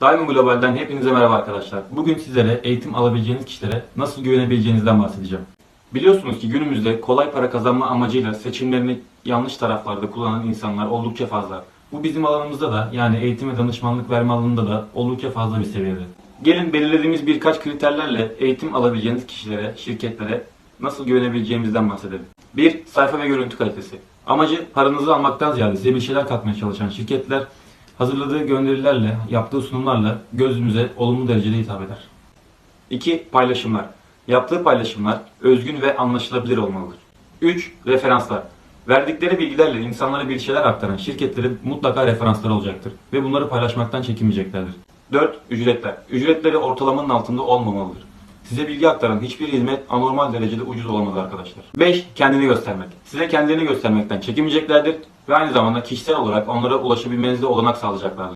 Diamond Global'den hepinize merhaba arkadaşlar. Bugün sizlere eğitim alabileceğiniz kişilere nasıl güvenebileceğinizden bahsedeceğim. Biliyorsunuz ki günümüzde kolay para kazanma amacıyla seçimlerini yanlış taraflarda kullanan insanlar oldukça fazla. Bu bizim alanımızda da yani eğitim ve danışmanlık verme alanında da oldukça fazla bir seviyede. Gelin belirlediğimiz birkaç kriterlerle eğitim alabileceğiniz kişilere, şirketlere nasıl güvenebileceğimizden bahsedelim. 1. Sayfa ve görüntü kalitesi. Amacı paranızı almaktan ziyade size bir şeyler katmaya çalışan şirketler hazırladığı gönderilerle, yaptığı sunumlarla gözümüze olumlu derecede hitap eder. 2. Paylaşımlar. Yaptığı paylaşımlar özgün ve anlaşılabilir olmalıdır. 3. Referanslar. Verdikleri bilgilerle insanlara bir şeyler aktaran şirketlerin mutlaka referansları olacaktır ve bunları paylaşmaktan çekinmeyeceklerdir. 4. Ücretler. Ücretleri ortalamanın altında olmamalıdır. Size bilgi aktaran hiçbir hizmet anormal derecede ucuz olamaz arkadaşlar. 5. Kendini göstermek. Size kendilerini göstermekten çekinmeyeceklerdir ve aynı zamanda kişisel olarak onlara ulaşabilmenizde olanak sağlayacaklardır.